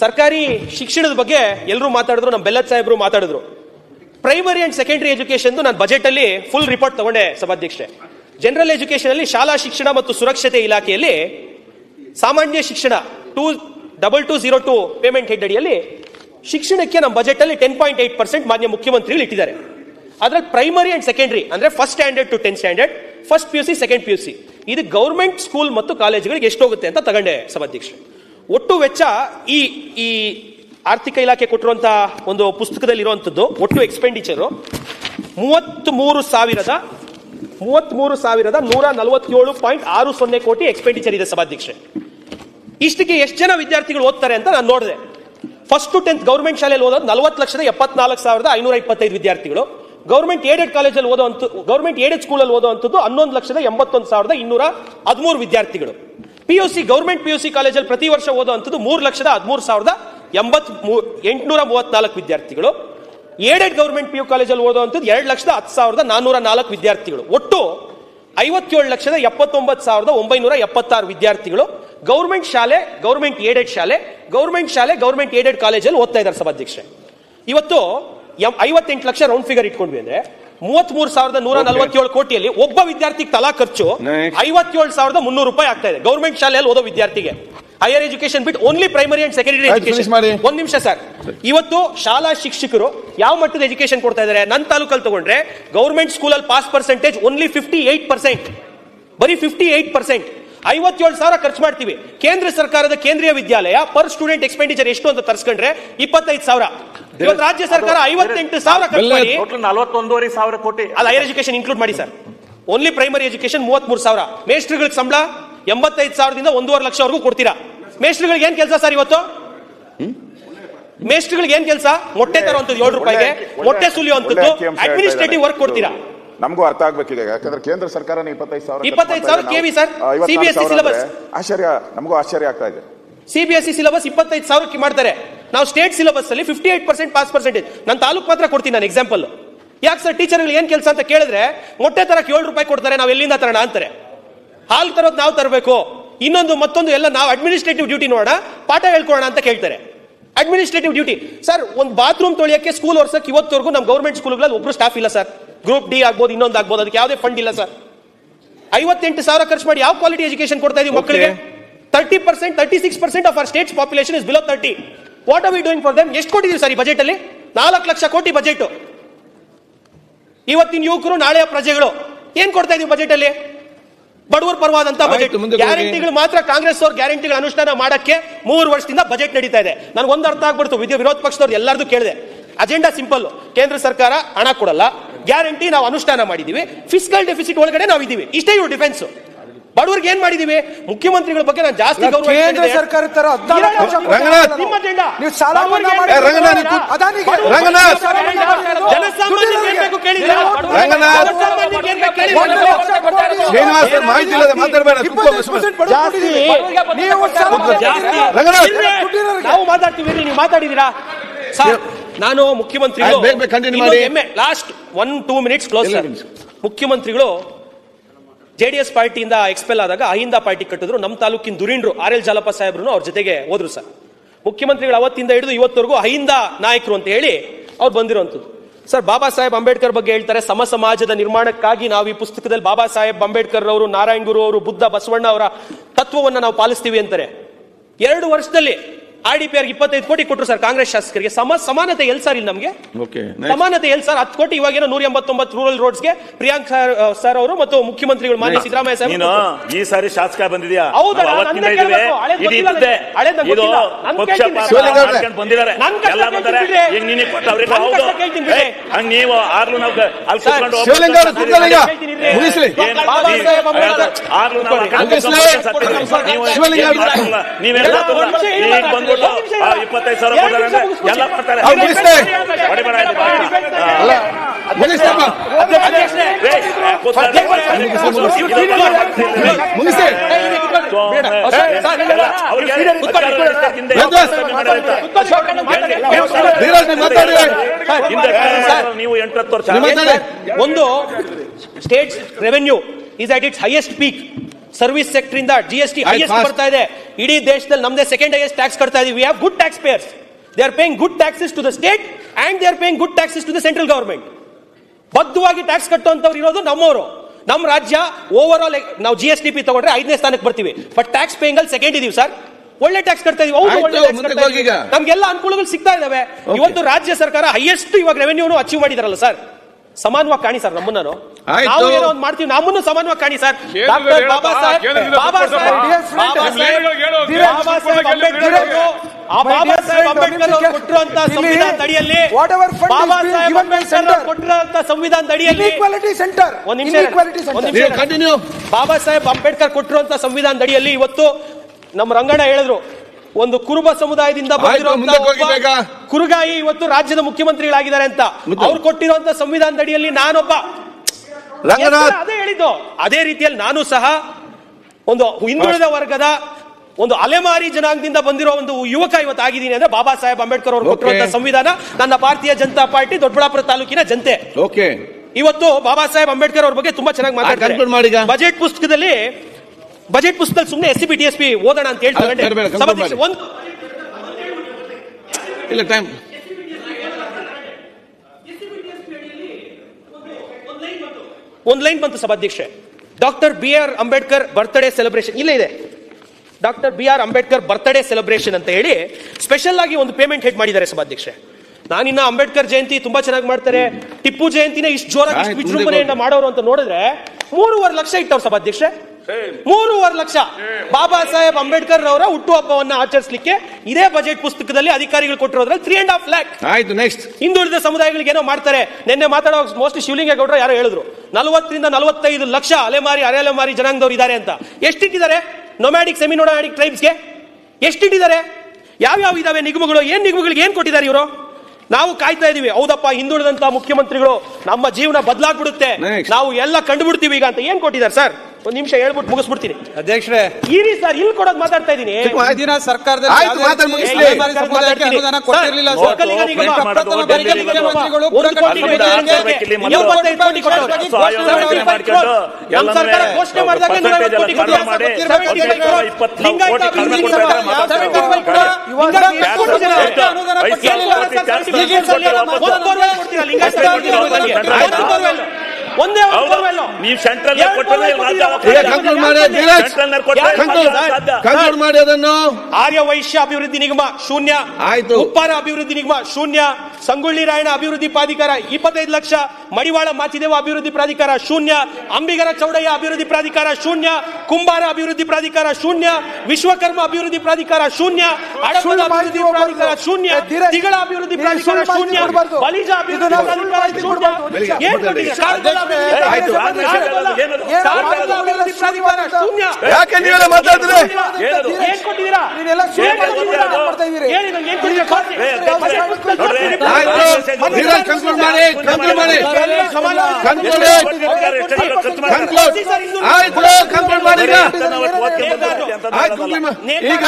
ಸರ್ಕಾರಿ ಶಿಕ್ಷಣದ ಬಗ್ಗೆ ಎಲ್ಲರೂ ಮಾತಾಡಿದ್ರು ನಮ್ಮ ಬೆಲ್ಲದ್ ಸಾಹೇಬರು ಮಾತಾಡಿದ್ರು. ಪ್ರೈಮರಿ ಅಂಡ್ ಸೆಕೆಂಡರಿ ಎಜುಕೇಶನ್ ನಾನು ಬಜೆಟ್ ಅಲ್ಲಿ ಫುಲ್ ರಿಪೋರ್ಟ್ ತಗೊಂಡೆ ಸಭಾಧ್ಯಕ್ಷೆ ಜನರಲ್ ಎಜುಕೇಶನ್ ಅಲ್ಲಿ ಶಾಲಾ ಶಿಕ್ಷಣ ಮತ್ತು ಸುರಕ್ಷತೆ ಇಲಾಖೆಯಲ್ಲಿ ಸಾಮಾನ್ಯ ಶಿಕ್ಷಣ two double two zero two payment head ಅಡಿಯಲ್ಲಿ ಶಿಕ್ಷಣಕ್ಕೆ ನಮ್ಮ ಬಜೆಟ್ ಅಲ್ಲಿ ಟೆನ್ ಪಾಯಿಂಟ್ ಏಟ್ ಪರ್ಸೆಂಟ್ ಮಾನ್ಯ ಮುಖ್ಯಮಂತ್ರಿಗಳು ಇಟ್ಟಿದ್ದಾರೆ. ಅದ್ರಲ್ಲಿ ಪ್ರೈಮರಿ ಅಂಡ್ ಸೆಕೆಂಡರಿ ಅಂದ್ರೆ first standard to ten standard first P U C second P U C ಇದು ಗೌರ್ಮೆಂಟ್ ಸ್ಕೂಲ್ ಮತ್ತು ಕಾಲೇಜುಗಳಿಗೆ ಎಷ್ಟು ಹೋಗುತ್ತೆ ಅಂತ ತಗೊಂಡೆ ಸಭಾಧ್ಯಕ್ಷೆ ಒಟ್ಟು ವೆಚ್ಚ ಈ ಈ ಆರ್ಥಿಕ ಇಲಾಖೆ ಕೊಟ್ಟಿರುವಂತಹ ಒಂದು ಪುಸ್ತಕದಲ್ಲಿ ಇರುವಂತದ್ದು ಒಟ್ಟು ಎಕ್ಸ್ಪೆಂಡಿಚರು ಮೂವತ್ತ್ಮೂರು ಸಾವಿರದ ಮೂವತ್ತ್ಮೂರು ಸಾವಿರದ ನೂರ ನಲವತ್ತೇಳು ಪಾಯಿಂಟ್ ಆರು ಸೊನ್ನೆ ಕೋಟಿ ಎಕ್ಸ್ಪೆಂಡಿಚರ್ ಇದೆ ಸಭಾಧ್ಯಕ್ಷೆ ಇಷ್ಟಕ್ಕೆ ಎಷ್ಟು ಜನ ವಿದ್ಯಾರ್ಥಿಗಳು ಓದ್ತಾರೆ ಅಂತ ನಾನು ನೋಡಿದೆ. ಫಸ್ಟ್ ಟು ಟೆಂತ್ ಗೌರ್ಮೆಂಟ್ ಶಾಲೆಯಲ್ಲಿ ಓದೋದು ನಲವತ್ತು ಲಕ್ಷದ ಎಪ್ಪತ್ನಾಲ್ಕು ಸಾವಿರದ ಐನೂರ ಇಪ್ಪತ್ತೈದು ವಿದ್ಯಾರ್ಥಿಗಳು. ಗೌರ್ಮೆಂಟ್ ಏಡೆಡ್ ಕಾಲೇಜಲ್ಲಿ ಓದೋ ಗೌರ್ಮೆಂಟ್ ಏಡೆಡ್ ಸ್ಕೂಲಲ್ಲಿ ಓದುವಂಥದ್ದು ಹನ್ನೊಂದು ಲಕ್ಷದ ಎಂಬತ್ತೊಂದು ಸಾವಿರದ ಇನ್ನೂರ ಹದಿಮೂರು ವಿದ್ಯಾರ್ಥಿಗಳು. P U C government P U C ಕಾಲೇಜಲ್ಲಿ ಪ್ರತಿ ವರ್ಷ ಓದುವಂಥದ್ದು ಮೂರು ಲಕ್ಷದ ಹದಿಮೂರು ಸಾವಿರದ ಎಂಬತ್ ಎಂಟುನೂರ ಮೂವತ್ನಾಲ್ಕು ವಿದ್ಯಾರ್ಥಿಗಳು. ಏಡೆಡ್ ಗೌರ್ಮೆಂಟ್ ಪಿ ಯು ಕಾಲೇಜಲ್ಲಿ ಓದುವಂಥದ್ದು ಎರಡು ಲಕ್ಷದ ಹತ್ತು ಸಾವಿರದ ನಾನ್ನೂರ ನಾಲ್ಕು ವಿದ್ಯಾರ್ಥಿಗಳು. ಒಟ್ಟು ಐವತ್ತೇಳು ಲಕ್ಷದ ಎಪ್ಪತ್ತೊಂಬತ್ತು ಸಾವಿರದ ಒಂಬೈನೂರ ಎಪ್ಪತ್ತಾರು ವಿದ್ಯಾರ್ಥಿಗಳು. ಗೌರ್ಮೆಂಟ್ ಶಾಲೆ ಗೌರ್ಮೆಂಟ್ ಏಡೆಡ್ ಶಾಲೆ ಗೌರ್ಮೆಂಟ್ ಶಾಲೆ ಗೌರ್ಮೆಂಟ್ ಏಡೆಡ್ ಕಾಲೇಜಲ್ಲಿ ಓದ್ತಾ ಇದ್ದಾರೆ ಸಭಾಧ್ಯಕ್ಷೆ ಇವತ್ತು ಐವತ್ತೆಂಟು ಲಕ್ಷ ರೌಂಡ್ ಫಿಗರ್ ಇಟ್ಕೊಂಡ್ವಿ ಅಂದ್ರೆ ಮೂವತ್ಮೂರು ಸಾವಿರದ ನೂರ ನಲವತ್ತೇಳು ಕೋಟಿಯಲ್ಲಿ ಒಬ್ಬ ವಿದ್ಯಾರ್ಥಿಗೆ ತಲಾ ಖರ್ಚು. ಐವತ್ತೇಳು ಸಾವಿರದ ಮುನ್ನೂರು ರೂಪಾಯಿ ಆಗ್ತಾ ಇದೆ ಗೌರ್ಮೆಂಟ್ ಶಾಲೆಯಲ್ಲಿ ಓದೋ ವಿದ್ಯಾರ್ಥಿಗೆ. Higher education bit only primary and secondary education ಒಂದ್ ನಿಮಿಷ ಸರ್. ಇವತ್ತು ಶಾಲಾ ಶಿಕ್ಷಕರು ಯಾವ ಮಟ್ಟದ ಎಜುಕೇಶನ್ ಕೊಡ್ತಾ ಇದ್ದಾರೆ? ನನ್ನ ತಾಲೂಕಲ್ಲಿ ತಗೊಂಡ್ರೆ ಗೌರ್ಮೆಂಟ್ ಸ್ಕೂಲಲ್ಲಿ pass percentage only fifty eight percent ಬರೀ ಫಿಫ್ಟಿ ಏಟ್ ಪರ್ಸೆಂಟ್ ಐವತ್ತೇಳು ಸಾವಿರ ಖರ್ಚು ಮಾಡ್ತೀವಿ. ಕೇಂದ್ರ ಸರ್ಕಾರದ ಕೇಂದ್ರೀಯ ವಿದ್ಯಾಲಯ ಪರ್ ಸ್ಟೂಡೆಂಟ್ ಎಕ್ಸ್ಪೆಂಡಿಚರ್ ಎಷ್ಟು ಅಂತ ತರ್ಸ್ಕೊಂಡ್ರೆ ಇಪ್ಪತ್ತೈದು ಸಾವಿರ. ಇವತ್ತು ರಾಜ್ಯ ಸರ್ಕಾರ ಐವತ್ತೆಂಟು ಸಾವಿರ ಖರ್ಚು ಮಾಡಿ. ಟೋಟಲ್ ನಲವತ್ತೊಂದೂವರೆ ಸಾವಿರ ಕೋಟಿ. ಅಲ್ಲ ಹೈಯರ್ ಎಜುಕೇಶನ್ ಇನ್ಕ್ಲೂಡ್ ಮಾಡಿ ಸರ್. ಓನ್ಲಿ ಪ್ರೈಮರಿ ಎಜುಕೇಶನ್ ಮೂವತ್ಮೂರು ಸಾವಿರ. ಮೇಸ್ಟ್ರಿಗಳಿಗೆ ಸಂಬಳ ಎಂಬತ್ತೈದು ಸಾವಿರದಿಂದ ಒಂದೂವರೆ ಲಕ್ಷವರೆಗೂ ಕೊಡ್ತೀರಾ? ಮೇಸ್ಟ್ರಿಗಳಿಗೆ ಏನ್ ಕೆಲಸ ಸರ್ ಇವತ್ತು? ಮೇಸ್ಟ್ರಿಗಳಿಗೆ ಏನ್ ಕೆಲಸ? ಮೊಟ್ಟೆ ತರುವಂತದ್ದು ಏಳು ರೂಪಾಯಿಗೆ ಮೊಟ್ಟೆ ಸುಲಿಯುವಂತದ್ದು ಅಡ್ಮಿನಿಸ್ಟ್ರೇಟಿವ್ ವರ್ಕ್ ಕೊಡ್ತೀರಾ? ನಮಗೂ ಅರ್ಥ ಆಗ್ಬೇಕಿದೆ. ಯಾಕಂದ್ರೆ ಕೇಂದ್ರ ಸರ್ಕಾರ ಇಪ್ಪತ್ತೈದು ಸಾವಿರ ಖರ್ಚು 25 ಸಾವಿರ ಮಾಡ್ತಾ ಇದೆ. KV sir. syllabus. ಅಂದ್ರೆ ಆಶ್ಚರ್ಯ ನಮಗೂ ಆಶ್ಚರ್ಯ ಆಗ್ತಾ ಇದೆ. ಸಿಬಿಎಸ್ಇ ಸಿಲೆಬಸ್ ಇಪ್ಪತ್ತೈದು ಸಾವಿರಕ್ಕೆ ಮಾಡ್ತಾರೆ. ನಾವು ಸ್ಟೇಟ್ ಸಿಲಬಸ್ ಅಲ್ಲಿ fifty eight percent pass percentage ನನ್ನ ತಾಲೂಕು ಮಾತ್ರ ಕೊಡ್ತೀನಿ ನಾನು ಎಕ್ಸಾಂಪಲ್ ಯಾಕೆ ಸರ್ ಟೀಚರ್ಗಳು ಏನ್ ಕೆಲಸ ಅಂತ ಕೇಳಿದ್ರೆ ಮೊಟ್ಟೆ ತರಕ್ಕೆ ಏಳು ರೂಪಾಯಿ ಕೊಡ್ತಾರೆ ನಾವು ಎಲ್ಲಿಂದ ತರೋಣ ಅಂತಾರೆ. ಹಾಲು ತರೋದು ನಾವು ತರಬೇಕು. ಇನ್ನೊಂದು ಮತ್ತೊಂದು ಎಲ್ಲ ನಾವು ಅಡ್ಮಿನಿಸ್ಟ್ರೇಟಿವ್ ಡ್ಯೂಟಿ ನೋಡೋಣ ಪಾಠ ಹೇಳ್ಕೊಳ್ಳೋಣ ಅಂತ ಕೇಳ್ತಾರೆ. ಅಡ್ಮಿನಿಸ್ಟ್ರೇಟಿವ್ ಡ್ಯೂಟಿ ಸರ್ ಒಂದು ಬಾತ್ರೂಮ್ ತೊಳೆಯಕ್ಕೆ ಸ್ಕೂಲ್ ವರ್ಷಕ್ಕೆ ಇವತ್ತವರೆಗೂ ನಮ್ಮ ಗೌರ್ಮೆಂಟ್ ಸ್ಕೂಲ್ಗಳಲ್ಲಿ ಒಬ್ಬರು ಸ್ಟಾಫ್ ಇಲ್ಲ ಸರ್ ಗ್ರೂಪ್ ಡಿ ಆಗ್ಬೋದು ಇನ್ನೊಂದು ಆಗ್ಬೋದು ಅದಕ್ಕೆ ಯಾವುದೇ ಫಂಡ್ ಇಲ್ಲ ಸರ್ ಐವತ್ತೆಂಟು ಸಾವಿರ ಖರ್ಚು ಮಾಡಿ ಯಾವ ಕ್ವಾಲಿಟಿ ಎಜುಕೇಶನ್ ಕೊಡ್ತಾ ಇದೀವಿ ಮಕ್ಕಳಿಗೆ? Thirty percent thirty six percent of our states population is below thirty what are we doing for them ಎಷ್ಟು ಕೊಟ್ಟಿದ್ದೀವಿ ಸರ್ ಈ ಬಜೆಟ್ ಅಲ್ಲಿ? ನಾಲ್ಕು ಲಕ್ಷ ಕೋಟಿ ಬಜೆಟ್ ಇವತ್ತಿನ ಯುವಕರು ನಾಳೆಯ ಪ್ರಜೆಗಳು ಏನ್ ಕೊಡ್ತಾ ಇದೀವಿ ಬಜೆಟ್ ಅಲ್ಲಿ? ಬಡವರ ಪರವಾದಂತ ಬಜೆಟ್ ಗ್ಯಾರಂಟಿಗಳು ಮಾತ್ರ ಕಾಂಗ್ರೆಸ್ ಅವ್ರ ಗ್ಯಾರಂಟಿಗಳ ಅನುಷ್ಠಾನ ಮಾಡಕ್ಕೆ ಮೂರು ವರ್ಷದಿಂದ ಬಜೆಟ್ ನಡೀತಾ ಇದೆ. ನನಗೆ ಒಂದು ಅರ್ಥ ಆಗ್ಬಿಡ್ತು. ವಿಧ ವಿರೋಧ ಪಕ್ಷದವ್ರು ಎಲ್ಲರದು ಕೇಳಿದೆ. ಅಜೆಂಡಾ ಸಿಂಪಲ್ ಕೇಂದ್ರ ಸರ್ಕಾರ ಹಣ ಕೊಡಲ್ಲ. ಗ್ಯಾರಂಟಿ ನಾವು ಅನುಷ್ಠಾನ ಮಾಡಿದೀವಿ. ಫಿಸಿಕಲ್ ಡೆಫಿಸಿಟ್ ಒಳಗಡೆ ನಾವು ಇದೀವಿ ಇಷ್ಟೇ ಇವ್ರು ಡಿಫೆನ್ಸ್ ಬಡವರಿಗೆ ಏನ್ ಮಾಡಿದೀವಿ ಮುಖ್ಯಮಂತ್ರಿಗಳ ಬಗ್ಗೆ ನಾನು ಜಾಸ್ತಿ ಗೌರವ ಕೇಂದ್ರ. ಸರ್ಕಾರ ತರ. ನಿಮ್ಮ ನೀವು ಸಾಲ ಮನ್ನಾ ಮಾಡಿ ಏ, ರಂಗನಾಥ್, ನೀವು ಕೂತ್- ಅದಾನಿಗೆ ರಂಗನಾಥ್. ಸಾಲ ಮನ್ನಾ ಮಾಡಿರೋದು ಜನಸಾಮಾನ್ಯರಿಗೆ ಏನ್ ಬೇಕು ಕೇಳಿದ್ರಾ? ರಂಗನಾಥ್. ಜನಸಾಮಾನ್ಯರಿಗೆ ಏನ್ ಬೇಕು ಕೇಳಿದ್ರಾ? ಒಂದು ಲಕ್ಷ ಕೋಟಿ ಶ್ರೀನಿವಾಸ್ ಸರ್ ಮಾಹಿತಿ ಇಲ್ಲದೆ ಮಾತಾಡಬೇಡ ನೀವು ಜಾಸ್ತಿ. ಮಾಡಿರೋದು. ರಂಗನಾಥ್. ನಾವು ಮಾತಾಡ್ತೀವಿ ನೀವು ಮಾತಾಡಿದೀರಾ ಸರ್ ನಾನು ಮುಖ್ಯಮಂತ್ರಿಗಳು. Last one two minutes close ಎಲ್ಲ ಸರ್ ಡಿ ಎಸ್ ಪಾರ್ಟಿಯಿಂದ ಎಕ್ಸ್ಪೆಲ್ ಆದಾಗ ಅಹಿಂದ ಪಾರ್ಟಿ ಕಟ್ಟಿದ್ರು. ನಮ್ಮ ತಾಲೂಕಿನ ದುರೀಂಡ್ರು ಆರ್ ಎಲ್ ಜಾಲಪ್ಪ ಸಾಹೇಬ್ರು ಅವ್ರ ಜೊತೆಗೆ ಹೋದ್ರು ಸರ್. ಮುಖ್ಯಮಂತ್ರಿಗಳು ಅವತ್ತಿಂದ ಹಿಡಿದು ಇವತ್ತವರೆಗೂ ಅಹಿಂದ ನಾಯಕರು ಅಂತ ಹೇಳಿ ಅವ್ರು ಬಂದಿರುವಂಥದ್ದು ಸರ್, ಬಾಬಾ ಸಾಹೇಬ್ ಅಂಬೇಡ್ಕರ್ ಬಗ್ಗೆ ಹೇಳ್ತಾರೆ, ಸಮ ಸಮಾಜದ ನಿರ್ಮಾಣಕ್ಕಾಗಿ ನಾವು ಈ ಪುಸ್ತಕದಲ್ಲಿ ಬಾಬಾ ಸಾಹೇಬ್ ಅಂಬೇಡ್ಕರ್ ಅವರು, ನಾರಾಯಣ ಗುರು ಅವರು, ಬುದ್ಧ ಬಸವಣ್ಣ ಅವರ ತತ್ವವನ್ನು ನಾವು ಪಾಲಿಸ್ತೀವಿ ಅಂತಾರೆ. ಎರಡು ವರ್ಷದಲ್ಲಿ ಆರ್ ಡಿ ಪಿ ಆರ್ ಇಪ್ಪತ್ತೈದು ಕೋಟಿ ಕೊಟ್ಟರು ಸರ್ ಕಾಂಗ್ರೆಸ್ ಶಾಸಕರಿಗೆ ಸಮ ಸಮಾನತೆ ಎಲ್ ಸರ್ ಇಲ್ಲಿ ನಮಗೆ ಓಕೆ ಸಮಾನತೆ ಎಲ್ ಸರ್ ಹತ್ತು ಕೋಟಿ ಇವಾಗೇನೋ ನೂರ ಎಂಬತ್ತೊಂಬತ್ತು ರೂರಲ್ ರೋಡ್ಸ್ಗೆ ಪ್ರಿಯಾಂಕ್ ಸರ್ ಸರ್ ಅವರು ಮತ್ತು ಮುಖ್ಯಮಂತ್ರಿಗಳು ಮಾನ್ಯ ಸಿದ್ದರಾಮಯ್ಯ ಸರ್ ನೀನು ಈ ಸಾರಿ ಶಾಸಕ ಬಂದಿದ್ಯಾ ಹೌದಾ? ನಾವು ನಾನು ಅವತ್ತಿಂದ ಇದ್ದೀವಿ ಇದು ಗೊತ್ತಿಲ್ಲ ಇದ್ದಿದ್ದೆ ನನಗೆ. ಹಳೇದ್ ನಂಗೆ ಇದು ಗೊತ್ತಿಲ್ಲ. ಪಕ್ಷ ಕೇಳ್ತೀನಿ ಪಾಪ ಸರ್. ಮಾಡ್ಕೊಂಡು ಬಂದಿದ್ದಾರೆ ಎಲ್ಲ ಬಂದಾರೆ ಕೇಳ್ತೀನಿ ಬಿಡಿ. ಈಗ ನೀನು ಕೊಟ್ಟು ಅವ್ರಿಗೆ ಹೌದು ಕಷ್ಟ ಕೇಳ್ತೀನಿ ಬಿಡಿ. ಏ, ಹಂಗ್ ನೀವು ಆರ್ಲು ನಾವು ಅಲ್ಲಿ ಸರ್, ಕೂತ್ಕೊಂಡು ಶಿವಲಿಂಗ ಅವ್ರು ಕೂತ್ಕೊಳ್ಳಿ ಈಗ. ಹೇಳ್ತೀನಿ ರೀ. ಮುಗಿಸ್ಲಿ. ಏನು? ಬಾಬಾ ನೀವು- ಸಾಹೇಬ್ ಅಂಬೇಡ್ಕರ್. ಆಗ್ಲೂ ನಾವು ಆ ಕಡೆ ಮುಗಿಸ್ಲಿ. ಸತ್ತಿದ್ದೀವಿ. ನೀವು ಶಿವಲಿಂಗ ಅವ್ರು ನೀವೆಲ್ಲ ಒಂದು ತಗೊಂಡು ಈಗ ಇಲ್ಲ. ಇಪ್ಪತ್ತೈದು ಸಾವಿರ. ಎಲ್ಲ ಮಾಡ್ತಾರೆ ನೀವು ಮಾತಾಡಿ ಹಿಂದೆ ಸರ್, ನೀವು ಎಂಟು ಹತ್ತು ವರ್ಷ ಒಂದು state revenue is at its highest peak service sector ಇಂದ ಜಿ ಎಸ್ ಟಿ ಹೈಯೆಸ್ಟ್. ಬರ್ತಾ ಇದೆ ಇಡೀ ದೇಶದಲ್ಲಿ ನಮ್ದೇ ಸೆಕೆಂಡ್ ಹೈಯೆಸ್ಟ್ ಟ್ಯಾಕ್ಸ್ ಕಟ್ತಾ ಇದೀವಿ. We have good tax payers they are paying good taxes to the state and they are paying good taxes to the central government ಬದ್ಧವಾಗಿ tax ಕಟ್ಟುವಂಥವ್ರು ಇರೋದು ನಮ್ಮವರು. ನಮ್ಮ ರಾಜ್ಯ ಓವರ್ ಆಲ್ ನಾವು ಜಿ ಎಸ್ ಟಿ ಪಿ ತಗೊಂಡ್ರೆ ಐದನೇ ಸ್ಥಾನಕ್ಕೆ ಬರ್ತೀವಿ. ಬಟ್ ಟ್ಯಾಕ್ಸ್ ಪೇಯಿಂಗ್ ಅಲ್ಲಿ ಸೆಕೆಂಡ್ ಇದೀವಿ ಸರ್ ಒಳ್ಳೆ ಟ್ಯಾಕ್ಸ್ ಕಟ್ತಾ ಇದೀವಿ. ಹೌದು, ಒಳ್ಳೆ ಕಟ್ತಾ ಇದೀವಿ. ನಮ್ಗೆಲ್ಲ ಅನುಕೂಲಗಳು ಸಿಗ್ತಾ ಇದಾವೆ. ಇವತ್ತು ರಾಜ್ಯ ಸರ್ಕಾರ ಹೈಯೆಸ್ಟ್ ಇವಾಗ ರೆವೆನ್ಯೂನು ಅಚೀವ್ ಮಾಡಿದಾರಲ್ಲ ಸರ್ ಸಮಾನವಾಗಿ ಕಾಣಿ ಸರ್ ನಮ್ಮನ್ನು. ನಾವು ಏನೋ ಒಂದು ಮಾಡ್ತೀವಿ ನಮ್ಮನ್ನು ಸಮಾನವಾಗಿ ಕಾಣಿ ಸರ್. ಡಾಕ್ಟರ್ ಬಾಬಾ ಸಾಹೇಬ್ ಬಾಬಾ ಸಾಹೇಬ್. ಬಾಬಾ ಸಾಹೇಬ್ ಅಂಬೇಡ್ಕರ್ ಅವರು ಆ ಬಾಬಾ ಸಾಹೇಬ್ ಅಂಬೇಡ್ಕರ್ ಅವರು ಕೊಟ್ಟಿರುವಂತ ಸಂವಿಧಾನದ ಅಡಿಯಲ್ಲಿ ಬಾಬಾ ಸಾಹೇಬ್ ಅಂಬೇಡ್ಕರ್ ಅವರು. ಕೊಟ್ಟಿರುವಂತ ಸಂವಿಧಾನದ ಅಡಿಯಲ್ಲಿ ಇನ್ಇಕ್ವಾಲಿಟಿ ಸೆಂಟರ್. ಒಂದ್ ನಿಮಿಷ ಕಂಟಿನ್ಯೂ ಬಾಬಾ ಸಾಹೇಬ್ ಅಂಬೇಡ್ಕರ್ ಕೊಟ್ಟಿರುವಂತ ಸಂವಿಧಾನದ ಅಡಿಯಲ್ಲಿ ಇವತ್ತು ನಮ್ಮ ರಂಗಣ್ಣ ಹೇಳಿದ್ರು. ಒಂದು ಕುರುಬ ಸಮುದಾಯದಿಂದ. ಕುರುಗಾಯಿ ಇವತ್ತು ರಾಜ್ಯದ ಮುಖ್ಯಮಂತ್ರಿಗಳಾಗಿದ್ದಾರೆ ಅಂತ. ಅವ್ರು ಕೊಟ್ಟಿರುವಂತ ಸಂವಿಧಾನದಡಿಯಲ್ಲಿ ನಾನೊಬ್ಬ. ರಂಗನಾಥ್! ಅದೇ ಹೇಳಿದ್ದು. ಅದೇ ರೀತಿಯಲ್ಲಿ ನಾನು ಸಹ ಒಂದು ಹಿಂದುಳಿದ ವರ್ಗದ ಒಂದು ಅಲೆಮಾರಿ ಜನಾಂಗದಿಂದ ಬಂದಿರೋ ಒಂದು ಯುವಕ ಇವತ್ತು ಆಗಿದ್ದೀನಿ ಅಂದ್ರೆ ಬಾಬಾ ಸಾಹೇಬ್ ಅಂಬೇಡ್ಕರ್ ಅವರು ಕೊಟ್ಟಿರುವಂತಹ ಕೊಟ್ಟಿರುವಂತ ಸಂವಿಧಾನ ನನ್ನ ಭಾರತೀಯ ಜನತಾ ಪಾರ್ಟಿ ದೊಡ್ಡಬಳ್ಳಾಪುರ ತಾಲೂಕಿನ ಜನತೆ. ಓಕೆ. ಇವತ್ತು ಬಾಬಾ ಸಾಹೇಬ್ ಅಂಬೇಡ್ಕರ್ ಅವ್ರ ಬಗ್ಗೆ ತುಂಬಾ ಚೆನ್ನಾಗಿ. ಮಾತಾಡ್ತಾರೆ. ಬಜೆಟ್ ಪುಸ್ತಕದಲ್ಲಿ ಬಜೆಟ್ ಪುಸ್ತಕದಲ್ಲಿ ಸುಮ್ಮನೆ S C B T S P ಓದೋಣ ಅಂತ ಹೇಳ್ತಾರೆ ಅಲ್ಲ, ಬೇಡ, ಬೇಡ, conclude ಸಭಾಧ್ಯಕ್ಷ, ಮಾಡಿ. ಒಂದು ಲೈನ್ ಬಂತು ಸಭಾಧ್ಯಕ್ಷೆ. Doctor B R Ambedkar birthday celebration ಇಲ್ಲೇ ಇದೆ. Doctor B R Ambedkar birthday celebration ಅಂತ ಹೇಳಿ ಸ್ಪೆಷಲ್ ಆಗಿ ಒಂದು ಪೇಮೆಂಟ್ ಹೇಗೆ ಮಾಡಿದ್ದಾರೆ ಸಭಾಧ್ಯಕ್ಷೆ. ನಾನಿನ್ನ ಅಂಬೇಡ್ಕರ್ ಜಯಂತಿ ತುಂಬಾ ಚೆನ್ನಾಗಿ ಮಾಡ್ತಾರೆ. ಟಿಪ್ಪು ಜಯಂತಿನ ಇಷ್ಟು ಜೋರಾಗಿ ವಿಜೃಂಭಣೆಯಿಂದ ಮಾಡೋರು ಅಂತ ನೋಡಿದ್ರೆ ಮೂರುವರೆ ಲಕ್ಷ ಇಟ್ಟವ್ರು ಸಭಾಧ್ಯಕ್ಷೆ. ಮೂರುವರೆ ಲಕ್ಷ. ಬಾಬಾ ಸಾಹೇಬ್ ಅಂಬೇಡ್ಕರ್ ಅವರ ಹುಟ್ಟುಹಬ್ಬವನ್ನ ಆಚರಿಸಲಿಕ್ಕೆ ಇದೇ ಬಜೆಟ್ ಪುಸ್ತಕದಲ್ಲಿ ಅಧಿಕಾರಿಗಳು ಕೊಟ್ಟಿರೋದ್ರಲ್ಲಿ ತ್ರೀ ಅಂಡ್ ಹಾಫ್ ಲ್ಯಾಕ್ ಆಯ್ತು ನೆಕ್ಸ್ಟ್ ಹಿಂದುಳಿದ ಸಮುದಾಯಗಳಿಗೆ ಏನೋ ಮಾಡ್ತಾರೆ. ನಿನ್ನೆ ಮಾತಾಡೋ ಮೋಸ್ಟ್ಲಿ ಶಿವಲಿಂಗೇಗೌಡರು ಯಾರೋ ಹೇಳಿದ್ರು. ನಲವತ್ತರಿಂದ ನಲವತ್ತೈದು ಲಕ್ಷ ಅಲೆಮಾರಿ ಅರೆಅಲೆಮಾರಿ ಜನಾಂಗದವರು ಇದ್ದಾರೆ ಅಂತ. ಎಷ್ಟಿಟ್ಟಿದ್ದಾರೆ? ನೊಮ್ಯಾಡಿಕ್ ಸೆಮಿ ನೊಮ್ಯಾಡಿಕ್ ಟ್ರೈಬ್ಸ್ಗೆ ಎಷ್ಟಿಟ್ಟಿದ್ದಾರೆ? ಯಾವ್ಯಾವ ಇದಾವೆ ನಿಗಮಗಳು? ಏನ್ ನಿಗಮಗಳಿಗೆ ಏನ್ ಕೊಟ್ಟಿದ್ದಾರೆ ಇವರು? ನಾವು ಕಾಯ್ತಾ ಇದೀವಿ. ಹೌದಪ್ಪ ಹಿಂದುಳಿದಂತ ಮುಖ್ಯಮಂತ್ರಿಗಳು ನಮ್ಮ ಜೀವನ ಬದಲಾಗ್ಬಿಡುತ್ತೆ. ನಾವು ಎಲ್ಲ ಕಂಡುಬಿಡ್ತೀವಿ ಈಗ ಅಂತ. ಏನ್ ಕೊಟ್ಟಿದ್ದಾರೆ ಸರ್ ಒಂದ್ ನಿಮಿಷ ಹೇಳ್ಬಿಟ್ಟು ಮುಗಿಸ್ಬಿಡ್ತೀನಿ. ಅಧ್ಯಕ್ಷರೇ. ಇರಿ ಸರ್ ಇಲ್ಲಿ ಕೊಡೋದು ಮಾತಾಡ್ತಾ ಇದೀನಿ ದಿನ ಸರ್ಕಾರದಲ್ಲಿ ಆಯ್ತು, ಯಾವುದೇ ಮಾತಾಡಿ ರೀತಿ ಮುಗಿಸ್ಲಿ. ಅಲೆಮಾರಿ ಅನುದಾನ ಕೊಟ್ಟಿರಲಿಲ್ಲ ಸರ್, ಸರ್. ಒಕ್ಕಲಿಗ ನಿಗಮ, ಪ್ರಪ್ರಥಮ ಬಾರಿಗೆ ಮುಖ್ಯಮಂತ್ರಿಗಳು ಒಂದು ಕೋಟಿ ಪುರಕಟ್ಟಿ ರೂಪಾಯಿ ಬೇಡಿಕೆಗೆ ಹಾಕ್ಬೇಕು ಇಲ್ಲಿ ಕೋಟಿ ಕೊಟ್ಟರು. ಸೊ ಆಯೋಜನೆ ಮಾಡ್ಕೊಂಡು ನಮ್ಮ ಸರ್ಕಾರ ಘೋಷಣೆ ಮಾಡಿದಾಗ ಕೋಟಿ ಕಡಿಮೆ ಮಾಡಿ ಕೋಟಿ ಕಡಿಮೆ ಕೊಡ್ತಾ ಇದ್ದಾರೆ, ಕೂಡ ಇವಾಗ? ಎಷ್ಟು ಅನುದಾನ ಕೋಟಿ ಕೊಟ್ಟಿಲ್ಲ. ಲಿಂಗಾಯತ ಅಭಿವೃದ್ಧಿ. ಒಂದು ಒಂದು. ನೀವು ಸೆಂಟ್ರಲ್ ಕಂಕ್ಲೂಡ್ ಮಾಡಿ ಅದನ್ನು ಆರ್ಯ ವೈಶ್ಯ ಅಭಿವೃದ್ಧಿ ನಿಗಮ ಶೂನ್ಯ ಆಯ್ತು. ಉಪ್ಪಾರ ಅಭಿವೃದ್ಧಿ ನಿಗಮ ಶೂನ್ಯ ಸಂಗೊಳ್ಳಿ ರಾಯಣ್ಣ ಅಭಿವೃದ್ಧಿ ಪ್ರಾಧಿಕಾರ ಇಪ್ಪತ್ತೈದು ಲಕ್ಷ ಮಡಿವಾಳ ಮಾಚಿದೇವ ಅಭಿವೃದ್ಧಿ ಪ್ರಾಧಿಕಾರ ಶೂನ್ಯ ಅಂಬಿಗರ ಚೌಡಯ್ಯ ಅಭಿವೃದ್ಧಿ ಪ್ರಾಧಿಕಾರ ಶೂನ್ಯ ಕುಂಬಾರ ಅಭಿವೃದ್ಧಿ ಪ್ರಾಧಿಕಾರ ಶೂನ್ಯ ವಿಶ್ವಕರ್ಮ ಅಭಿವೃದ್ಧಿ ಪ್ರಾಧಿಕಾರ ಶೂನ್ಯ ಸುಳ್ಳು ಅಭಿವೃದ್ಧಿ ಪ್ರಾಧಿಕಾರ ಶೂನ್ಯ ತಿಗಳ ಅಭಿವೃದ್ಧಿ ಪ್ರಾಧಿಕಾರ ಶೂನ್ಯ. ಬಲಿಜ ಅಭಿವೃದ್ಧಿ ಪ್ರಾಧಿಕಾರ ಶೂನ್ಯ ಯಾಕೆ ನೀವೆಲ್ಲ ಧೀರಜ್ ಕಂಕ್ಲೂಡ್ ಮಾಡಿ ಕಂಕ್ಲೂಡ್ ಮಾಡಿ. ಕಂಕ್ಲೂಡ್ ಆಯ್ತು ಆಯ್ತು ಮಾಡಿ. ಈಗ